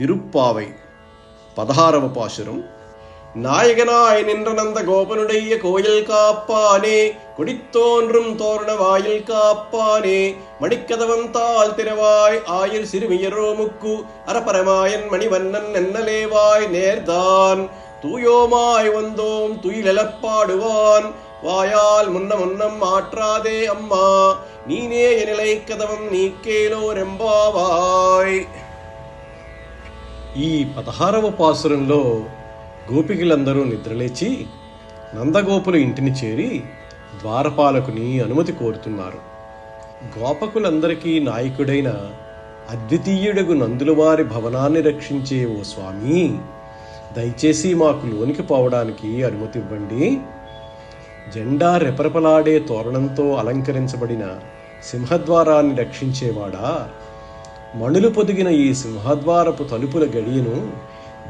திருப்பாவை பதாரவ பாசுரம் நாயகனாய் நின்ற நந்த கோபனுடைய கோயில் காப்பானே கொடித்தோன்றும் தோரண வாயில் காப்பானே மணிக்கதவம் தால் திரவாய் ஆயில் சிறுமியரோ முக்கு அரபரமாயன் மணிவண்ணன் என்னலேவாய் நேர்தான். தூயோமாய் வந்தோம் துயிலெழப்பாடுவான் வாயால் முன்ன முன்னம் மாற்றாதே அம்மா நீனே என் நிலை கதவம் நீக்கேலோ ரெம்பாவாய் ఈ పదహారవ పాసురంలో గోపికలందరూ నిద్రలేచి నందగోపుల ఇంటిని చేరి ద్వారపాలకుని అనుమతి కోరుతున్నారు. గోపకులందరికీ నాయకుడైన అద్వితీయుడగు నందులవారి భవనాన్ని రక్షించే ఓ స్వామి దయచేసి మాకు లోనికి పోవడానికి అనుమతి ఇవ్వండి జెండా రెపరెపలాడే తోరణంతో అలంకరించబడిన సింహద్వారాన్ని రక్షించేవాడా? మణులు పొదిగిన ఈ సింహద్వారపు తలుపుల గడియను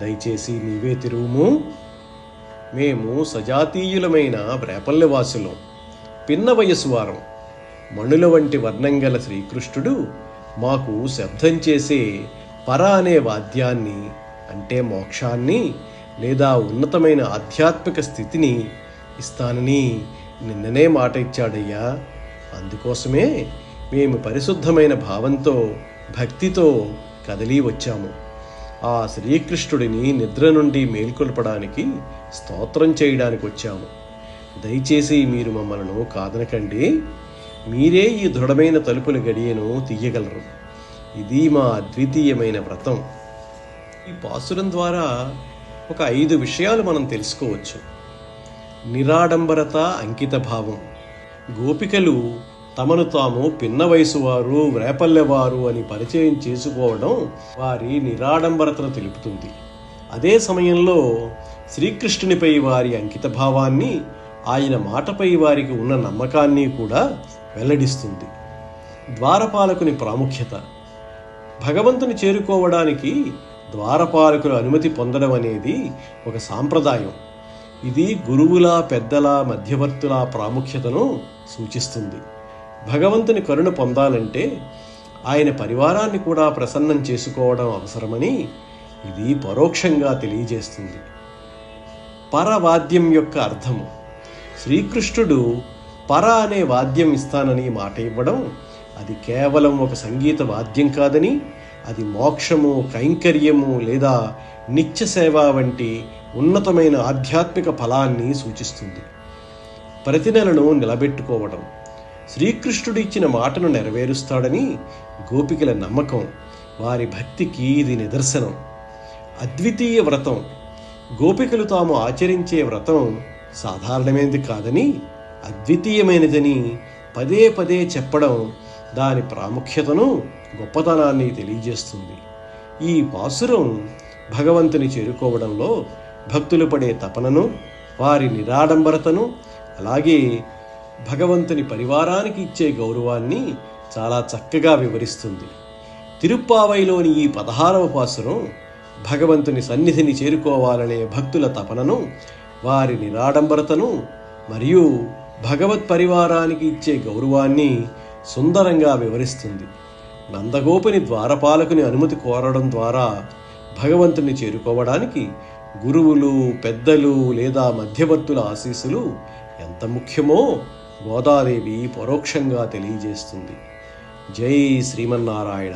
దయచేసి నీవే తిరుగుము మేము సజాతీయులమైన రేపల్లెవాసులం పిన్న వయసు వారం. మణుల వంటి వర్ణంగల శ్రీకృష్ణుడు మాకు శబ్దం చేసే పర అనే వాద్యాన్ని అంటే మోక్షాన్ని లేదా ఉన్నతమైన ఆధ్యాత్మిక స్థితిని ఇస్తానని నిన్ననే మాట ఇచ్చాడయ్యా. అందుకోసమే మేము పరిశుద్ధమైన భావంతో భక్తితో కదిలి వచ్చాము. ఆ శ్రీకృష్ణుడిని నిద్ర నుండి మేల్కొల్పడానికి స్తోత్రం చేయడానికి వచ్చాము. దయచేసి మీరు మమ్మలను కాదనకండి. మీరే ఈ దృఢమైన తలుపుల గడియను తీయగలరు. ఇది మా అద్వితీయమైన వ్రతం. ఈ పాసురం ద్వారా ఒక ఐదు విషయాలు మనం తెలుసుకోవచ్చు. నిరాడంబరత అంకిత భావం. గోపికలు తమను తాము పిన్న వయసు వారు వ్రేపల్లెవారు అని పరిచయం చేసుకోవడం వారి నిరాడంబరతను తెలుపుతుంది. అదే సమయంలో శ్రీకృష్ణునిపై వారి అంకిత భావాన్ని ఆయన మాటపై వారికి ఉన్న నమ్మకాన్ని కూడా వెల్లడిస్తుంది. ద్వారపాలకుని ప్రాముఖ్యత. భగవంతుని చేరుకోవడానికి ద్వారపాలకుల అనుమతి పొందడం అనేది ఒక సాంప్రదాయం. ఇది గురువుల పెద్దల మధ్యవర్తుల ప్రాముఖ్యతను సూచిస్తుంది. భగవంతుని కరుణ పొందాలంటే ఆయన పరివారాన్ని కూడా ప్రసన్నం చేసుకోవడం అవసరమని ఇది పరోక్షంగా తెలియజేస్తుంది. పరవాద్యం యొక్క అర్థము. శ్రీకృష్ణుడు పర అనే వాద్యం ఇస్తానని మాట ఇవ్వడం అది కేవలం ఒక సంగీత వాద్యం కాదని అది మోక్షము కైంకర్యము లేదా నిత్య సేవ వంటి ఉన్నతమైన ఆధ్యాత్మిక ఫలాన్ని సూచిస్తుంది. ప్రతి నెలను నిలబెట్టుకోవడం. శ్రీకృష్ణుడు ఇచ్చిన మాటను నెరవేరుస్తాడని గోపికల నమ్మకం వారి భక్తికి ఇది నిదర్శనం. అద్వితీయ వ్రతం గోపికలు తాము ఆచరించే వ్రతం సాధారణమైనది కాదని అద్వితీయమైనదని పదే పదే చెప్పడం దాని ప్రాముఖ్యతను గొప్పతనాన్ని తెలియజేస్తుంది. ఈ పాసురం భగవంతుని చేరుకోవడంలో భక్తులు పడే తపనను వారి నిరాడంబరతను అలాగే భగవంతుని పరివారానికి ఇచ్చే గౌరవాన్ని చాలా చక్కగా వివరిస్తుంది. తిరుప్పావైలోని ఈ పదహారవ పాసురం భగవంతుని సన్నిధిని చేరుకోవాలనే భక్తుల తపనను వారి నిరాడంబరతను మరియు భగవత్ పరివారానికి ఇచ్చే గౌరవాన్ని సుందరంగా వివరిస్తుంది. నందగోపుని ద్వారపాలకుని అనుమతి కోరడం ద్వారా భగవంతుని చేరుకోవడానికి గురువులు పెద్దలు లేదా మధ్యవర్తుల ఆశీస్సులు ఎంత ముఖ్యమో గోదాదేవి పరోక్షంగా తెలియజేస్తుంది. జై శ్రీమన్నారాయణ.